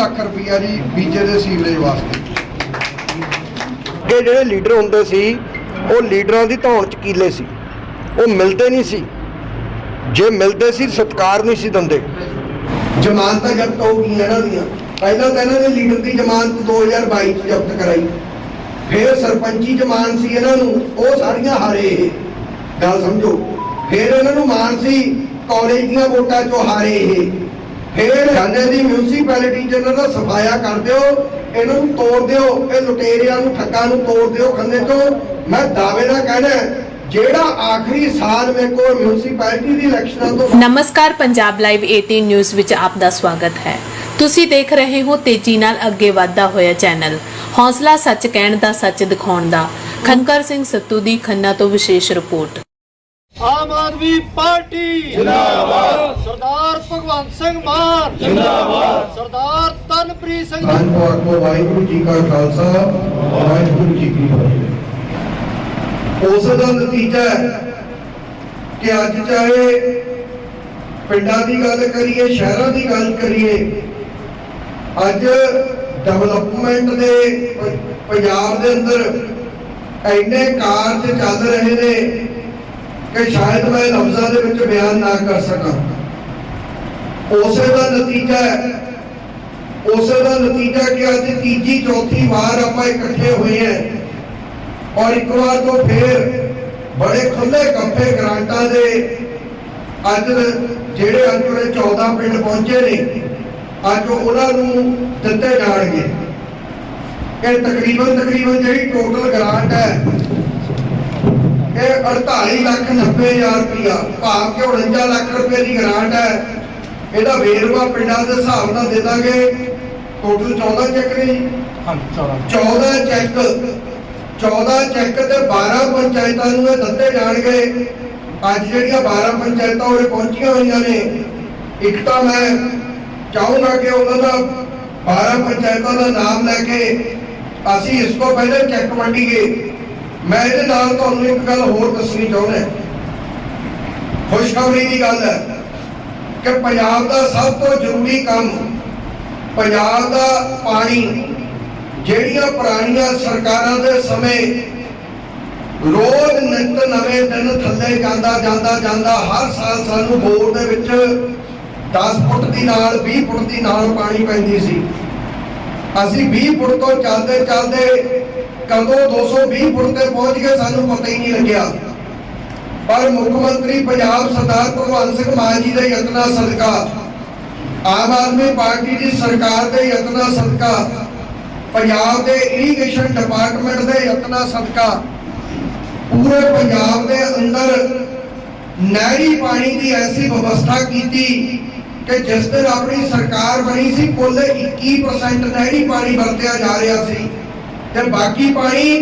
ਲੱਖ ਰੁਪਈਆ ਜੀ ਬੀਜੇ ਦੇ ਸੀਵਰੇਜ ਵਾਸਤੇ। ਕਿ ਜਿਹੜੇ ਲੀਡਰ ਹੁੰਦੇ ਸੀ ਉਹ ਲੀਡਰਾਂ ਦੀ ਧੌਣ ਚ ਕੀਲੇ ਸੀ। ਉਹ ਮਿਲਦੇ ਨਹੀਂ ਸੀ। ਜੇ ਮਿਲਦੇ ਸੀ ਸਤਕਾਰ ਨਹੀਂ ਸੀ ਦਿੰਦੇ। ਜ਼ਮਾਨਤਾਂ ਜ਼ਬਤ ਹੋ ਗਈਆਂ ਇਹਨਾਂ ਦੀਆਂ। ਪਹਿਲਾਂ ਤਾਂ ਇਹਨਾਂ ਨੇ ਲੀਡਰ ਦੀ ਜ਼ਮਾਨਤ 2022 ਚ ਜ਼ਬਤ ਕਰਾਈ। ਫਿਰ ਸਰਪੰਚੀ ਜ਼ਮਾਨ ਸੀ ਇਹਨਾਂ ਨੂੰ ਉਹ ਸਾਰੀਆਂ ਹਾਰੇ। ਇਹ ਗੱਲ ਸਮਝੋ। ਫਿਰ ਇਹਨਾਂ ਨੂੰ ਮਾਨ ਸੀ ਕਾਲਜ ਦੀਆਂ ਵੋਟਾਂ ਚੋਂ ਹਾਰੇ ਇਹ। ਫਿਰ ਜਾਂਦੇ ਦੀ ਮਿਊਨਿਸਪੈਲਿਟੀ ਚ ਦਾ ਸਫਾਇਆ ਕਰ ਦਿਓ, ਇਹਨਾਂ ਨੂੰ ਤੋੜ ਦਿਓ, ਇਹ ਲੁਟੇਰਿਆਂ ਨੂੰ, ਠੱਗਾਂ ਨੂੰ ਤੋੜ ਦਿਓ ਖੰਨੇ ਤੋਂ ਮੈਂ ਦਾਅਵੇ ਨਾਲ ਕਹਿਣਾ ਜਿਹੜਾ ਆਖਰੀ ਸਾਲ ਮੇਰੇ ਕੋਲ ਮਿਊਨਿਸਪੈਲਿਟੀ ਦੀ ਇਲੈਕਸ਼ਨਾਂ ਤੋਂ ਨਮਸਕਾਰ, ਪੰਜਾਬ ਲਾਈਵ 18 ਨਿਊਜ਼ ਵਿੱਚ ਆਪ ਦਾ ਸਵਾਗਤ ਹੈ। ਤੁਸੀਂ ਦੇਖ ਰਹੇ ਹੋ ਤੇਜ਼ੀ ਨਾਲ ਅੱਗੇ ਵਧਦਾ ਹੋਇਆ ਚੈਨਲ। ਹੌਸਲਾ ਸੱਚ ਕਹਿਣ ਦਾ, ਸੱਚ ਦਿਖਾਉਣ ਦਾ। ਖੰਕਰ ਸਿੰਘ ਸੱਤੂ ਦੀ ਖੰਨਾ ਤੋਂ ਵਿਸ਼ੇਸ਼ ਰਿਪੋਰਟ। ਆਮ ਆਦਮੀ ਪਾਰਟੀ ਜਿੰਦਾਬਾਦ। ਸਰਦਾਰ ਭਗਵੰਤ ਸਿੰਘ ਮਾਨ। ਜਿੰਦਾਬਾਦ। ਸਰਦਾਰ ਤਨਪ੍ਰੀਤ ਸਿੰਘ ਧੰਨ ਆਖੋ ਵਾਹਿਗੁਰੂ ਜੀ ਕਾ ਖਾਲਸਾ ਵਾਹਿਗੁਰੂ ਜੀ ਕੀ ਫਤਿਹ। ਉਸ ਦਾ ਨਤੀਜਾ ਹੈ ਕਿ ਅੱਜ ਚਾਹੇ ਪਿੰਡਾਂ ਦੀ ਗੱਲ ਕਰੀਏ ਸ਼ਹਿਰਾਂ ਦੀ ਗੱਲ ਕਰੀਏ ਅੱਜ ਡਿਵੈਲਪਮੈਂਟ ਦੇ ਪੰਜਾਬ ਦੇ ਅੰਦਰ ਇੰਨੇ ਕਾਰਜ ਚੱਲ ਰਹੇ ਨੇ ਕਿ ਸ਼ਾਇਦ ਮੈਂ ਲਫ਼ਜ਼ਾਂ ਦੇ ਵਿੱਚ ਬਿਆਨ ਨਾ ਕਰ ਸਕਾਂ। ਉਸੇ ਦਾ ਨਤੀਜਾ ਹੈ। ਉਸੇ ਦਾ ਨਤੀਜਾ ਕਿ ਅੱਜ ਤੀਜੀ, ਚੌਥੀ ਵਾਰ ਆਪਾਂ ਇਕੱਠੇ ਹੋਏ ਹਾਂ। ਔਰ ਇੱਕ ਵਾਰ ਤੋਂ ਫੇਰ ਬੜੇ ਖੁੱਲੇ ਕੱਫੇ ਗ੍ਰਾਂਟਾਂ ਦੇ ਅੱਜ ਜਿਹੜੇ ਅੱਜ ਉਹਦੇ 14 ਪਿੰਡ ਪਹੁੰਚੇ ਨੇ, ਅੱਜ ਉਹਨਾਂ ਨੂੰ ਦਿੱਤੇ ਜਾਣਗੇ। ਇਹ ਤਕਰੀਬਨ ਤਕਰੀਬਨ ਜਿਹੜੀ ਟੋਟਲ ਗ੍ਰਾਂਟ ਹੈ ਇਹ 48 ਲੱਖ 90 ਹਜ਼ਾਰ ਰੁਪਇਆ ਭਾਵ ਕਿ 49 ਲੱਖ ਰੁਪਏ ਦੀ ਗ੍ਰਾਂਟ ਹੈ। ਇਹਦਾ ਵੇਰਵਾ ਪਿੰਡਾਂ ਦੇ ਹਿਸਾਬ ਨਾਲ ਦੇ ਦਾਂਗੇ। ਟੋਟਲ 14 ਚੈੱਕ ਨੇ ਜੀ। 14 ਚੈੱਕ 14 ਚੈੱਕ ਤੇ 12 ਪੰਚਾਇਤਾਂ ਨੂੰ ਇਹ ਦਿੱਤੇ ਜਾਣਗੇ। ਅੱਜ ਜਿਹੜੀਆਂ 12 ਪੰਚਾਇਤਾਂ ਉਰੇ ਪਹੁੰਚੀਆਂ ਹੋਈਆਂ ਨੇ ਇੱਕ ਤਾਂ ਮੈਂ ਚਾਹੂੰਗਾ ਕਿ ਉਹਨਾਂ ਦਾ 12 ਪੰਚਾਇਤਾਂ ਦਾ ਨਾਮ ਲੈ ਕੇ ਅਸੀਂ ਇਸ ਤੋਂ ਪਹਿਲੇ ਚੈੱਕ ਵੰਡੀਏ। ਮੈਂ ਇਹਦੇ ਨਾਲ ਤੁਹਾਨੂੰ ਇੱਕ ਗੱਲ ਹੋਰ ਦੱਸਣੀ ਚਾਹੁੰਦਾ ਖੁਸ਼ਖਬਰੀ ਦੀ ਗੱਲ ਹੈ ਕਿ ਪੰਜਾਬ ਦਾ ਸਭ ਤੋਂ ਜ਼ਰੂਰੀ ਕੰਮ ਪੰਜਾਬ ਦਾ ਪਾਣੀ, ਜਿਹੜੀਆਂ ਪੁਰਾਣੀਆਂ ਸਰਕਾਰਾਂ ਦੇ ਸਮੇਂ ਰੋਜ਼ ਨਿਤ ਨਵੇਂ ਦਿਨ ਥੱਲੇ ਜਾਂਦਾ ਜਾਂਦਾ ਜਾਂਦਾ, ਹਰ ਸਾਲ ਸਾਨੂੰ ਬੋਰ ਦੇ ਵਿੱਚ 10 ਫੁੱਟ ਦੀ ਨਾਲ 20 ਫੁੱਟ ਦੀ ਨਾਲ ਪਾਣੀ ਪੈਂਦੀ ਸੀ। ਅਸੀਂ 20 ਫੁੱਟ ਤੋਂ ਚੱਲਦੇ ਚੱਲਦੇ ਕਦੋਂ 220 ਫੁੱਟ ਤੇ ਪਹੁੰਚ ਗਏ, ਸਾਨੂੰ ਪਤਾ ਹੀ ਨਹੀਂ ਲੱਗਿਆ। ਪਰ ਮੁੱਖ ਮੰਤਰੀ ਪੰਜਾਬ ਸਰਦਾਰ ਭਗਵੰਤ ਸਿੰਘ ਮਾਨ ਜੀ ਦੇ ਯਤਨਾਂ ਸਦਕਾ। ਆਮ ਆਦਮੀ ਪਾਰਟੀ ਦੀ ਸਰਕਾਰ ਦੇ ਯਤਨਾਂ ਸਦਕਾ। ਪੰਜਾਬ ਦੇ ਇਰੀਗੇਸ਼ਨ ਡਿਪਾਰਟਮੈਂਟ ਦੇ ਯਤਨਾਂ ਸਦਕਾ। ਪੂਰੇ ਪੰਜਾਬ ਦੇ ਅੰਦਰ ਨਹਿਰੀ ਪਾਣੀ ਦੀ ਐਸੀ ਵਿਵਸਥਾ ਕੀਤੀ ਕਿ ਜਿਸ ਦਿਨ ਆਪਣੀ ਸਰਕਾਰ ਬਣੀ ਸੀ, ਕੁੱਲ 21% ਨਹਿਰੀ ਪਾਣੀ ਵਰਤਿਆ ਜਾ ਰਿਹਾ ਸੀ। ਤੇ ਬਾਕੀ ਪਾਣੀ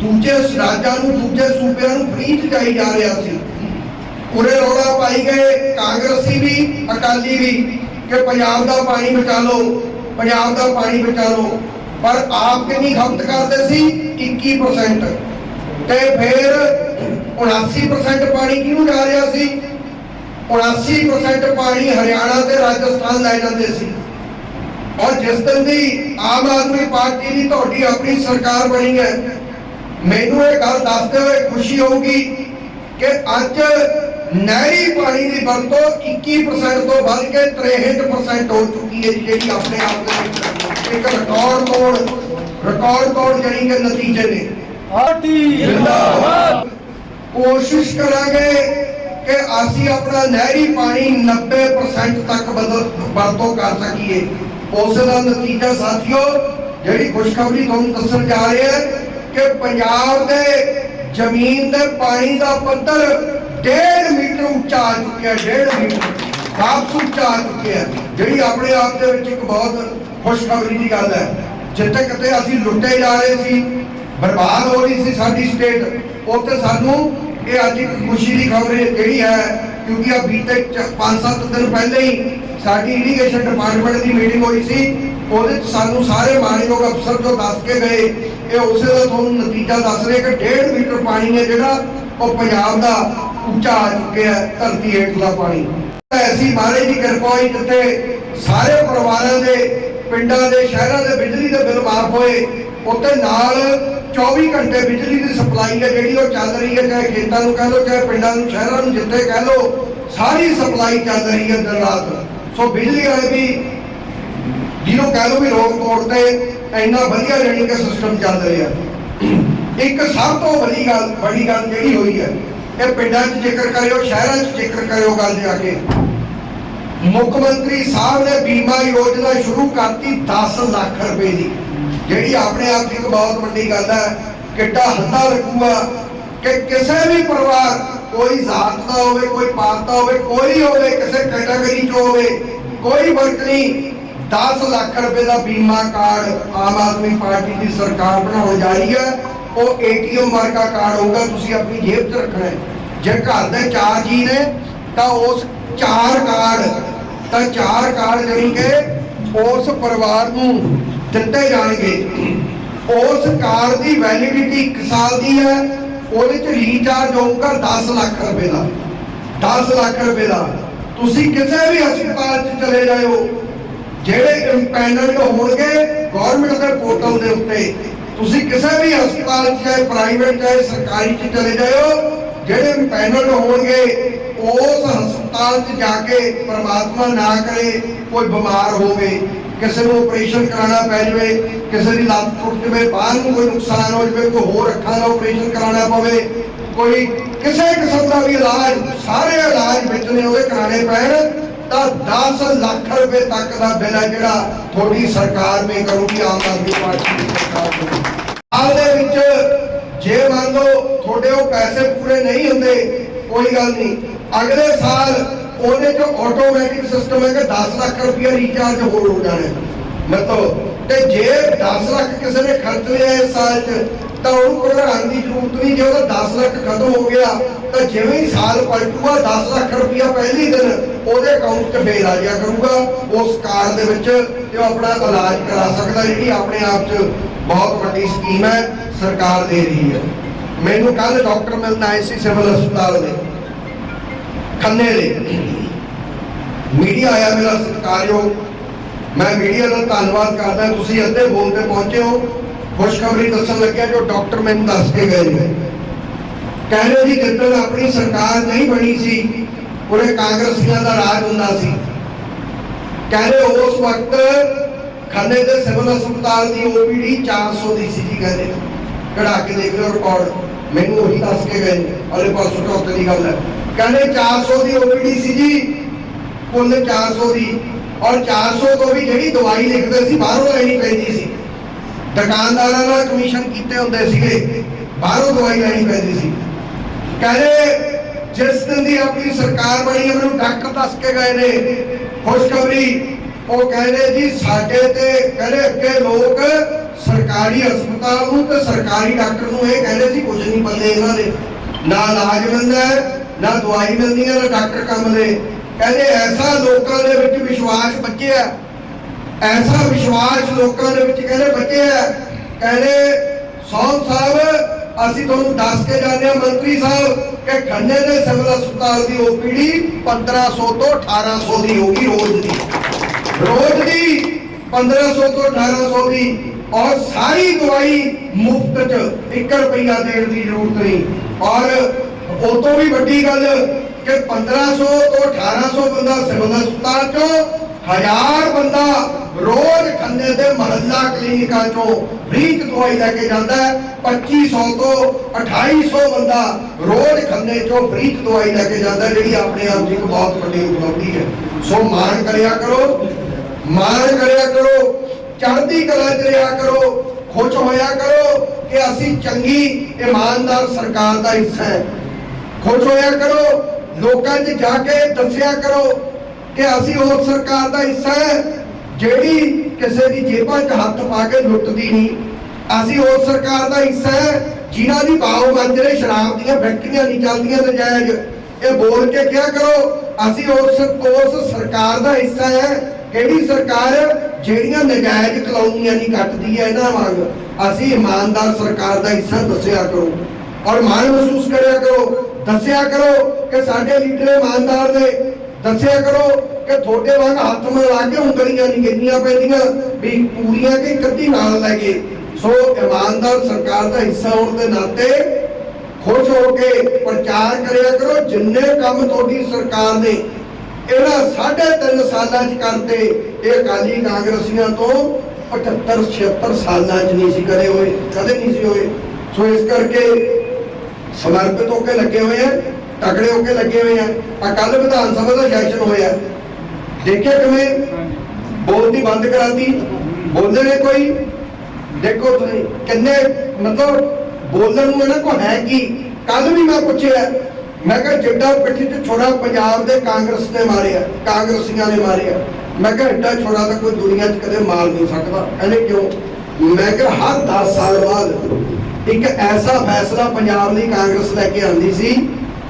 ਦੂਜੇ ਰਾਜਾਂ ਨੂੰ, ਦੂਜੇ ਸੂਬਿਆਂ ਨੂੰ ਫ੍ਰੀ ਚ ਜਾਈ ਜਾ ਰਿਹਾ ਸੀ। ਉਰੇ ਰੌਲਾ ਪਾਈ ਗਏ ਕਾਂਗਰਸੀ ਵੀ, ਅਕਾਲੀ ਵੀ, ਕਿ ਪੰਜਾਬ ਦਾ ਪਾਣੀ ਬਚਾ ਲਓ, ਪੰਜਾਬ ਦਾ ਪਾਣੀ ਬਚਾ ਲਓ। ਪਰ ਆਪ ਕਿੰਨੀ ਖਪਤ ਕਰਦੇ ਸੀ? 21% ਤੇ ਫਿਰ 79% ਪਾਣੀ ਕਿਹਨੂੰ ਜਾ ਰਿਹਾ ਸੀ? 79% ਪਾਣੀ ਹਰਿਆਣਾ ਤੇ ਰਾਜਸਥਾਨ ਲੈ ਜਾਂਦੇ ਸੀ। ਔਰ ਜਿਸ ਦਿਨ ਦੀ ਆਮ ਆਦਮੀ ਪਾਰਟੀ ਦੀ ਤੁਹਾਡੀ ਆਪਣੀ ਸਰਕਾਰ ਬਣੀ ਹੈ ਮੈਨੂੰ ਇਹ ਗੱਲ ਦੱਸਦੇ ਹੋਏ ਖੁਸ਼ੀ ਹੋਊਗੀ ਕਿ ਅੱਜ ਨਹਿਰੀ ਪਾਣੀ ਦੀ ਵਰਤੋਂ 21% ਤੋਂ ਵੱਧ ਕੇ 63% ਹੋ ਚੁੱਕੀ ਹੈ ਜਿਹੜੀ ਆਪਣੇ ਆਪ ਦੇ ਵਿੱਚ ਇੱਕ ਰਿਕਾਰਡ ਤੋੜ ਰਿਕਾਰਡ ਤੋੜ ਜਿਹੜੀ ਕਿ ਨਤੀਜੇ ਨੇ। ਪਾਰਟੀ ਜਿੰਦਾਬਾਦ। ਕੋਸ਼ਿਸ਼ ਕਰਾਂਗੇ ਕਿ ਅਸੀਂ ਆਪਣਾ ਨਹਿਰੀ ਪਾਣੀ 90% ਤੱਕ ਵਰਤੋਂ ਕਰ ਸਕੀਏ। ਉਸ ਦਾ ਨਤੀਜਾ ਸਾਥੀਓ, ਜਿਹੜੀ ਖੁਸ਼ਖਬਰੀ ਤੁਹਾਨੂੰ ਦੱਸਣ ਜਾ ਰਹੇ ਹਾਂ ਕਿ ਪੰਜਾਬ ਦੇ ਜ਼ਮੀਨ ਦੇ ਪਾਣੀ ਦਾ ਪੱਧਰ 1.5 ਮੀਟਰ ਉੱਚਾ ਆ ਚੁੱਕਿਆ 1.5 ਮੀਟਰ। ਵਾਪਸ ਉੱਚਾ ਆ ਚੁੱਕਿਆ ਜਿਹੜੀ ਆਪਣੇ ਆਪ ਦੇ ਵਿੱਚ ਇੱਕ ਬਹੁਤ ਖੁਸ਼ਖਬਰੀ ਦੀ ਗੱਲ ਹੈ, ਜਿੱਥੇ ਕਿਤੇ ਅਸੀਂ ਲੁੱਟੇ ਜਾ ਰਹੇ ਸੀ, ਬਰਬਾਦ ਹੋ ਰਹੀ ਸੀ ਸਾਡੀ ਸਟੇਟ, ਉੱਥੇ ਸਾਨੂੰ ਇਹ ਅੱਜ ਇੱਕ ਖੁਸ਼ੀ ਦੀ ਖਬਰ ਜਿਹੜੀ ਹੈ, ਕਿਉਂਕਿ ਆ ਬੀਤੇ 5-7 ਦਿਨ ਪਹਿਲੇ ਹੀ ਸਾਡੀ ਇਰੀਗੇਸ਼ਨ ਡਿਪਾਰਟਮੈਂਟ ਦੀ ਮੀਟਿੰਗ ਹੋਈ ਸੀ। ਉਹਦੇ 'ਚ ਸਾਨੂੰ ਸਾਰੇ ਮਾਨਯੋਗ ਅਫਸਰ ਜੋ ਦੱਸ ਕੇ ਗਏ, ਇਹ ਉਸੇ ਦਾ ਤੁਹਾਨੂੰ ਨਤੀਜਾ ਦੱਸ ਰਹੇ ਕਿ 1.5 ਮੀਟਰ ਪਾਣੀ ਹੈ ਜਿਹੜਾ ਉਹ ਪੰਜਾਬ ਦਾ ਉੱਚਾ ਆ ਚੁੱਕਿਆ ਧਰਤੀ ਹੇਠਲਾ ਪਾਣੀ। ਐਸੀ ਮਹਾਰਾਜ ਦੀ ਕਿਰਪਾ ਹੋਈ ਜਿੱਥੇ ਸਾਰੇ ਪਰਿਵਾਰਾਂ ਦੇ ਪਿੰਡਾਂ ਦੇ, ਸ਼ਹਿਰਾਂ ਦੇ ਬਿਜਲੀ ਦੇ ਬਿੱਲ ਮਾਫ ਹੋਏ ਉੱਤੇ ਨਾਲ 24 ਘੰਟੇ ਬਿਜਲੀ ਦੀ ਸਪਲਾਈ ਹੈ ਜਿਹੜੀ ਉਹ ਚੱਲ ਰਹੀ ਹੈ, ਚਾਹੇ ਖੇਤਾਂ ਨੂੰ ਕਹਿ ਲਓ, ਚਾਹੇ ਪਿੰਡਾਂ ਨੂੰ, ਸ਼ਹਿਰਾਂ ਨੂੰ ਜਿੱਥੇ ਕਹਿ ਲਓ, ਸਾਰੀ ਸਪਲਾਈ ਚੱਲ ਰਹੀ ਹੈ ਦਿਨ ਰਾਤ। ਸੋ ਬਿਜਲੀ ਵਾਲੇ ਵੀ, ਜਿਹਨੂੰ ਕਹਿ ਲਓ ਵੀ ਰੋਕ ਤੋੜ ਤੇ ਇੰਨਾ ਵਧੀਆ ਜਾਣੀ ਕਿ ਸਿਸਟਮ ਚੱਲ ਰਿਹਾ ਇੱਕ ਸਭ ਤੋਂ ਵੱਡੀ ਗੱਲ ਵੱਡੀ ਗੱਲ ਜਿਹੜੀ ਹੋਈ ਹੈ, ਇਹ ਪਿੰਡਾਂ 'ਚ ਜ਼ਿਕਰ ਕਰਿਓ, ਸ਼ਹਿਰਾਂ 'ਚ ਜ਼ਿਕਰ ਕਰਿਓ ਗੱਲ ਜਾ ਕੇ। ਮੁੱਖ ਮੰਤਰੀ ਸਾਹਿਬ ਨੇ ਬੀਮਾ ਯੋਜਨਾ ਸ਼ੁਰੂ ਕਰਤੀ 10 ਲੱਖ ਰੁਪਏ ਦੀ। ਜਿਹੜੀ ਆਪਣੇ ਆਪ ਦੀ ਬਹੁਤ ਵੱਡੀ ਗੱਲ ਹੈ, ਕਿੱਡਾ ਹੱਥਾ ਲੱਗੂਗਾ ਕਿ ਕਿਸੇ ਵੀ ਪਰਿਵਾਰ, ਕੋਈ ਜ਼ਾਤ ਦਾ ਹੋਵੇ, ਕੋਈ ਪਾਤ ਦਾ ਹੋਵੇ, ਕੋਈ ਹੋਵੇ, ਕਿਸੇ ਕੈਟਾਗਰੀ 'ਚ ਹੋਵੇ, ਕੋਈ ਫ਼ਰਕ ਨਹੀਂ। 10 ਲੱਖ ਰੁਪਏ ਦਾ ਬੀਮਾ ਕਾਰਡ ਆਮ ਆਦਮੀ ਪਾਰਟੀ ਦੀ ਸਰਕਾਰ ਬਣਾਉਣ ਜਾ ਰਹੀ ਹੈ। ਉਹ ਏਟੀਐਮ ਵਰਗਾ ਕਾਰਡ ਹੋਊਗਾ, ਤੁਸੀਂ ਆਪਣੀ ਜੇਬ 'ਚ ਰੱਖਣਾ ਹੈ। ਜੇ ਘਰ ਦੇ ਚਾਰ ਜੀ ਨੇ, ਤਾਂ ਉਸ ਚਾਰ ਕਾਰਡ ਤਾਂ ਚਾਰ ਕਾਰਡ ਜਿਹੜੀ ਉਸ ਪਰਿਵਾਰ ਨੂੰ ਦਿੱਤੇ ਜਾਣਗੇ। ਉਸ ਕਾਰਡ ਦੀ ਵੈਲਿਡਿਟੀ 1 ਸਾਲ ਦੀ ਹੈ, ਉਹਦੇ ਚ ਰੀਚਾਰਜ ਹੋਊਗਾ 10 ਲੱਖ ਰੁਪਏ ਦਾ। 10 ਲੱਖ ਰੁਪਏ ਦਾ। ਤੁਸੀਂ ਕਿਸੇ ਵੀ ਹਸਪਤਾਲ 'ਚ ਚਲੇ ਜਾਇਓ, ਜਿਹੜੇ ਇੰਪੈਨਲਡ ਹੋਣਗੇ ਗਵਰਨਮੈਂਟ ਦੇ ਪੋਰਟਲ ਦੇ ਉੱਤੇ। ਤੁਸੀਂ ਕਿਸੇ ਵੀ ਹਸਪਤਾਲ ਚਾਹੇ ਪ੍ਰਾਈਵੇਟ ਚਾਹੇ ਸਰਕਾਰੀ 'ਚ ਚਲੇ ਜਾਇਓ, ਜਿਹੜੇ ਇੰਪੈਨਲਡ ਹੋਣਗੇ ਉਸ ਹਸਪਤਾਲ 'ਚ ਜਾ ਕੇ ਪਰਮਾਤਮਾ ਨਾ ਕਰੇ, ਕੋਈ ਬਿਮਾਰ ਹੋਵੇ, ਕਿਸੇ ਨੂੰ ਆਪਰੇਸ਼ਨ ਕਰਾਉਣਾ ਪੈ ਜਾਵੇ, ਕਿਸੇ ਦੀ ਲੱਤ ਟੁੱਟ ਜਾਵੇ, ਬਾਹਰ ਨੂੰ ਕੋਈ ਨੁਕਸਾਨ ਹੋ ਜਾਵੇ, ਕੋਈ ਹੋਰ ਅੱਖਾਂ ਦਾ ਆਪਰੇਸ਼ਨ ਕਰਾਉਣਾ ਪਵੇ, ਕੋਈ ਕਿਸੇ ਕਿਸਮ ਦਾ ਵੀ ਇਲਾਜ, ਸਾਰੇ ਇਲਾਜ ਵਿੱਚ ਨੇ ਉਹਦੇ ਕਰਾਣੇ ਪੈਣ, ਤਾਂ 10 ਲੱਖ ਰੁਪਏ ਤੱਕ ਦਾ ਬਿੱਲ ਹੈ ਜਿਹੜਾ ਤੁਹਾਡੀ ਸਰਕਾਰ ਨੇ ਕਰੂਗੀ, ਆਮ ਆਦਮੀ ਪਾਰਟੀ ਦੀ ਸਰਕਾਰ ਨੂੰ। ਹਾਲ ਦੇ ਵਿੱਚ ਜੇ ਮੰਨ ਲਓ ਤੁਹਾਡੇ ਉਹ ਪੈਸੇ ਪੂਰੇ ਨਹੀਂ ਹੁੰਦੇ, ਕੋਈ ਗੱਲ ਨਹੀਂ। ਅਗਲੇ ਸਾਲ ਉਹਦੇ ਚ ਆਟੋਮੈਟਿਕ ਸਿਸਟਮ ਹੈ ਕਿ 10 ਲੱਖ ਰੁਪਏ ਰੀਚਾਰਜ ਹੋਰ ਹੋ ਜਾਣਾ। ਮਤਲਬ, ਤੇ ਜੇ 10 ਲੱਖ ਕਿਸੇ ਨੇ ਖਰਚ ਲਿਆ ਇਸ ਸਾਲ ਚ, ਤਾਂ ਉਹਨੂੰ ਘਬਰਾਉਣ ਦੀ ਜ਼ਰੂਰਤ ਨਹੀਂ। ਜੇ ਉਹਦਾ 10 ਲੱਖ ਖਤਮ ਹੋ ਗਿਆ, ਤਾਂ ਜਿਵੇਂ ਹੀ ਸਾਲ ਪਲਟੂਗਾ 10 ਲੱਖ ਰੁਪਇਆ ਪਹਿਲੀ ਦਿਨ ਉਹਦੇ ਅਕਾਊਂਟ 'ਚ ਫੇਰ ਆ ਜਾਇਆ ਕਰੂਗਾ। ਉਸ ਕਾਰਡ ਦੇ ਵਿੱਚ ਤੇ ਉਹ ਆਪਣਾ ਇਲਾਜ ਕਰਾ ਸਕਦਾ, ਜਿਹੜੀ ਆਪਣੇ ਆਪ 'ਚ ਬਹੁਤ ਵੱਡੀ ਸਕੀਮ ਹੈ, ਸਰਕਾਰ ਦੇ ਰਹੀ ਹੈ। ਮੈਨੂੰ ਕੱਲ ਡਾਕਟਰ ਮਿਲਣ ਆਏ ਸੀ ਸਿਵਲ ਹਸਪਤਾਲ ਦੇ। ਖੰਨੇ ਮੀਡੀਆ ਆਇਆ ਮੇਰਾ ਸਤਿਕਾਰਯੋਗ। ਮੈਂ ਮੀਡੀਆ ਦਾ ਧੰਨਵਾਦ ਕਰਦਾ, ਤੁਸੀਂ ਅੱਧੇ ਬੋਲ ਤੇ ਪਹੁੰਚੇ ਹੋ। ਖੁਸ਼ਖਬਰੀ ਦੱਸਣ ਲੱਗਿਆ ਜੋ ਡਾਕਟਰ ਮੈਨੂੰ ਦੱਸ ਕੇ ਗਏ ਨੇ। ਕਹਿੰਦੇ ਜੀ ਜਿੱਦਣ ਆਪਣੀ ਸਰਕਾਰ ਨਹੀਂ ਬਣੀ ਸੀ ਉਹਨੇ ਕਾਂਗਰਸੀਆਂ ਦਾ ਰਾਜ ਹੁੰਦਾ ਸੀ। ਕਹਿੰਦੇ ਉਸ ਵਕਤ ਖੰਨੇ ਦੇ ਸਿਵਲ ਹਸਪਤਾਲ ਦੀ ਓਪੀਡੀ 400 ਦੀ ਸੀ ਜੀ, ਕਹਿੰਦੇ। ਕਢਾ ਕੇ ਦੇਖ ਲਓ ਰਿਕਾਰਡ ਮੈਨੂੰ ਉਹੀ ਦੱਸ ਕੇ ਗਏ। ਅਰੇ ਪਰਸੋਂ ਚੌਥੇ ਦੀ ਗੱਲ ਹੈ। ਕਹਿੰਦੇ 400 ਦੀ ਓਪੀਡੀ ਸੀ ਜੀ ਕੁੱਲ 400 ਦੀ। ਔਰ 400 ਤੋਂ ਵੀ ਜਿਹੜੀ ਦਵਾਈ ਲਿਖਦੇ ਸੀ, ਬਾਹਰੋਂ ਲੈਣੀ ਪੈਂਦੀ ਸੀ। ਦੁਕਾਨਦਾਰਾਂ ਨਾਲ ਕਮਿਸ਼ਨ ਕੀਤੇ ਹੁੰਦੇ ਸੀਗੇ, ਬਾਹਰੋਂ ਦਵਾਈ ਲੈਣੀ ਪੈਂਦੀ ਸੀ। ਕਹਿੰਦੇ ਜਿਸ ਦਿਨ ਦੀ ਆਪਣੀ ਸਰਕਾਰ ਬਣੀ ਹੈ, ਮੈਨੂੰ ਡਾਕਟਰ ਦੱਸ ਕੇ ਗਏ ਨੇ, ਖੁਸ਼ਖਬਰੀ। ਉਹ ਕਹਿੰਦੇ ਜੀ, ਸਾਡੇ ਤੇ ਕਹਿੰਦੇ ਅੱਗੇ ਲੋਕ ਸਰਕਾਰੀ ਹਸਪਤਾਲ ਨੂੰ ਤੇ ਸਰਕਾਰੀ ਡਾਕਟਰ ਨੂੰ ਇਹ ਕਹਿੰਦੇ ਸੀ, ਕੁਝ ਨਹੀਂ ਪੱਲੇ ਇਹਨਾਂ ਦੇ। ਨਾ ਇਲਾਜ ਮਿਲਦਾ ਨਾ ਦਵਾਈ ਮਿਲਦੀ ਹੈ, ਨਾ ਡਾਕਟਰ ਕੰਮ ਦੇ। ਕਹਿੰਦੇ ਐਸਾ ਲੋਕਾਂ ਦੇ ਵਿੱਚ ਵਿਸ਼ਵਾਸ ਬਚਿਆ ਐਸਾ ਵਿਸ਼ਵਾਸ ਲੋਕਾਂ ਦੇ ਵਿੱਚ ਕਹਿੰਦੇ ਬੱਚੇ ਕਹਿੰਦੇ ਸੌਂਦ ਸਾਹਿਬ, ਅਸੀਂ ਤੁਹਾਨੂੰ ਦੱਸ ਕੇ ਜਾਂਦੇ ਹਾਂ, ਮੰਤਰੀ ਸਾਹਿਬ, ਕਿ ਖੰਨੇ ਦੇ ਸਿਵਲ ਹਸਪਤਾਲ ਦੀ ਓਪੀਡੀ 1500 ਤੋਂ 1800 ਦੀ ਹੋਗੀ ਰੋਜ਼ ਦੀ। ਰੋਜ਼ ਦੀ 1500 ਤੋਂ 1800 ਦੀ, ਔਰ ਸਾਰੀ ਦਵਾਈ ਮੁਫਤ ਚ 1 ਰੁਪਈਆ ਦੇਣ ਦੀ ਜ਼ਰੂਰਤ ਨਹੀਂ। ਔਰ ਉਹ ਤੋਂ ਵੀ ਵੱਡੀ ਗੱਲ ਕਿ 1500 ਤੋਂ 1800 ਬੰਦਾ ਸਿਵਲ ਹਸਪਤਾਲ ਚੋਂ, ਹਜ਼ਾਰ ਬੰਦਾ ਰੋਜ਼ ਖੰਨੇ ਦੇ ਮਹੱਲਾ ਕਲੀਨਿਕਾਂ ਚੋਂ ਫ੍ਰੀ ਦਵਾਈ ਲੈ ਕੇ ਜਾਂਦਾ ਹੈ। 2500 ਤੋਂ 2800 ਬੰਦਾ ਰੋਜ਼ ਖੰਨੇ ਚੋਂ ਫ੍ਰੀ ਦਵਾਈ ਲੈ ਕੇ ਜਾਂਦਾ ਜਿਹੜੀ ਆਪਣੇ ਆਪ 'ਚ ਇੱਕ ਬਹੁਤ ਵੱਡੀ ਉਪਲਬਧੀ ਹੈ। ਸੋ ਮਾਣ ਕਰਿਆ ਕਰੋ ਮਾਣ ਕਰਿਆ ਕਰੋ, ਚੜ੍ਹਦੀ ਕਲਾ ਚ ਰਿਹਾ ਕਰੋ, ਖੁਸ਼ ਹੋਇਆ ਕਰੋ ਕਿ ਅਸੀਂ ਚੰਗੀ, ਇਮਾਨਦਾਰ ਸਰਕਾਰ ਦਾ ਹਿੱਸਾ ਹੈ। ਖੁਸ਼ ਹੋਇਆ ਕਰੋ, ਲੋਕਾਂ 'ਚ ਜਾ ਕੇ ਦੱਸਿਆ ਕਰੋ ਕਿ ਅਸੀਂ ਉਸ ਸਰਕਾਰ ਦਾ ਹਿੱਸਾ ਹੈ, ਜਿਹੜੀ ਕਿਸੇ ਦੀ ਜੇਬਾਂ 'ਚ ਹੱਥ ਪਾ ਕੇ ਲੁੱਟਦੀ ਨਹੀਂ। ਅਸੀਂ ਉਸ ਸਰਕਾਰ ਦਾ ਹਿੱਸਾ ਹੈ, ਜਿਨ੍ਹਾਂ ਦੀ ਬਾਹੋਂ ਮੰਜਰੇ ਸ਼ਰਾਬ ਦੀਆਂ ਫੈਕਟਰੀਆਂ ਨਹੀਂ ਚੱਲਦੀਆਂ ਨਜਾਇਜ਼ ਇਹ ਬੋਲ ਕੇ ਕਿਹਾ ਕਰੋ, ਅਸੀਂ ਉਸ ਉਸ ਸਰਕਾਰ ਦਾ ਹਿੱਸਾ ਹੈ ਕਿਹੜੀ ਸਰਕਾਰ ਜਿਹੜੀਆਂ ਨਜਾਇਜ਼ ਕਲੋਨੀਆਂ ਨਹੀਂ ਕੱਟਦੀ ਹੈ ਇਹਨਾਂ ਵਾਂਗ ਅਸੀਂ ਇਮਾਨਦਾਰ ਸਰਕਾਰ ਦਾ ਹਿੱਸਾ ਦੱਸਿਆ ਕਰੋ ਔਰ ਮਾਣ ਮਹਿਸੂਸ ਕਰਿਆ ਕਰੋ, ਦੱਸਿਆ ਕਰੋ ਕਿ ਸਾਡੇ ਲੀਡਰ ਇਮਾਨਦਾਰ ਨੇ, ਦੱਸਿਆ ਕਰੋ ਕਿ ਤੁਹਾਡੇ ਵਾਂਗ ਹੱਥ ਮਿਲਾ ਕੇ ਉਂਗਲੀਆਂ ਨਹੀਂ ਗਿਣੀਆਂ ਪੈਂਦੀਆਂ, ਵੀ ਪੂਰੀਆਂ ਕਿ ਕੱਢੀ ਨਾਲ ਲੈ ਗਏ ਸੋ ਇਮਾਨਦਾਰ ਸਰਕਾਰ ਦਾ ਹਿੱਸਾ ਹੋਣ ਦੇ ਨਾਤੇ ਖੁਸ਼ ਹੋ ਕੇ ਪ੍ਰਚਾਰ ਕਰਿਆ ਕਰੋ, ਜਿੰਨੇ ਕੰਮ ਤੁਹਾਡੀ ਸਰਕਾਰ ਨੇ ਇਹਨਾਂ ਸਾਢੇ ਤਿੰਨ ਸਾਲਾਂ 'ਚ ਕਰਤੇ ਇਹ ਅਕਾਲੀ ਕਾਂਗਰਸੀਆਂ ਤੋਂ 75 76 ਸਾਲਾਂ 'ਚ ਨਹੀਂ ਸੀ ਕਰੇ ਹੋਏ, ਕਦੇ ਨਹੀਂ ਸੀ ਹੋਏ। ਸੋ ਇਸ ਕਰਕੇ ਸਮਰਪਿਤ ਹੋ ਕੇ ਲੱਗੇ ਹੋਏ ਆ, ਤਕੜੇ ਹੋ ਕੇ ਲੱਗੇ ਹੋਏ ਆ। ਆ ਕੱਲ ਵਿਧਾਨ ਸਭਾ ਦਾ ਸੈਸ਼ਨ ਹੋਇਆ। ਦੇਖਿਆ ਕਿਵੇਂ? ਬੋਲਦੀ ਬੰਦ ਕਰਾਤੀ। ਬੋਲਦੇ ਨੇ ਕੋਈ? ਦੇਖੋ ਤੁਸੀਂ, ਕਿੰਨੇ, ਮਤਲਬ ਬੋਲਣ ਨੂੰ ਇਹਨਾਂ ਕੋ ਹੈ ਕੀ? ਕੱਲ ਵੀ ਮੈਂ ਪੁੱਛਿਆ ਮੈਂ ਕਿਹਾ ਜਿੱਡਾ ਪਿੱਠੀ ਤੇ ਛੋੜਾ ਪੰਜਾਬ ਦੇ ਕਾਂਗਰਸ ਨੇ ਮਾਰਿਆ, ਕਾਂਗਰਸੀਆਂ ਨੇ ਮਾਰਿਆ। ਮੈਂ ਕਿਹਾ ਐਡਾ ਛੋੜਾ ਤਾਂ ਕੋਈ ਦੁਨੀਆ 'ਚ ਕਦੇ ਮਾਰ ਨਹੀਂ ਸਕਦਾ। ਇਹਨੇ ਕਿਉਂ? ਮੈਂ ਕਿਹਾ ਹਰ 10 ਸਾਲ ਬਾਅਦ ਇੱਕ ਐਸਾ ਫੈਸਲਾ ਪੰਜਾਬ ਲਈ ਕਾਂਗਰਸ ਲੈ ਕੇ ਆਂਦੀ ਸੀ